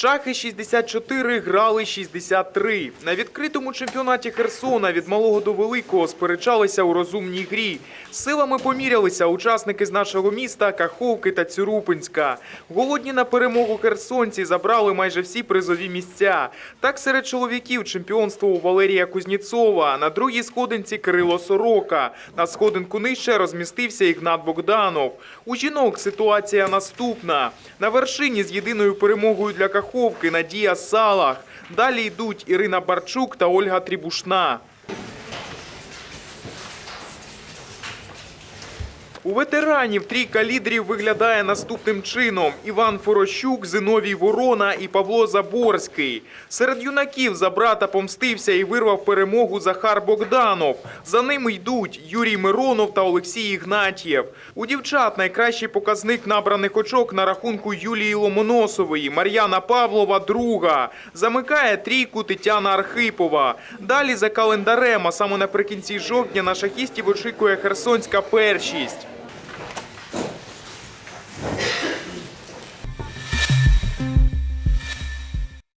шахи 64, грали 63. На відкритому чемпіонаті Херсона від малого до великого сперечалися у розумній грі. Силами помірялися учасники з нашого міста Каховки та Цюрупинська. Голодні на перемогу херсонці забрали майже всі призові місця. Так серед чоловіків чемпіонствував Валерія Кузніцова, на другій сходинці Кирило Сорока. На сходинку нижче розмістився Ігнат Богданов. У жінок ситуація наступна. На вершині з єдиною перемогою для Каховки Надія Салах. Далі йдуть Ірина Барчук та Ольга Трібушна. У ветеранів трійка лідерів виглядає наступним чином: Іван Форощук, Зиновій Ворона і Павло Заборський. Серед юнаків за брата помстився і вирвав перемогу Захар Богданов. За ними йдуть Юрій Миронов та Олексій Ігнатєв. У дівчат найкращий показник набраних очок на рахунку Юлії Ломоносової. Мар'яна Павлова друга. Замикає трійку Тетяна Архипова. Далі за календарем, а саме наприкінці жовтня на шахістів очікує херсонська першість.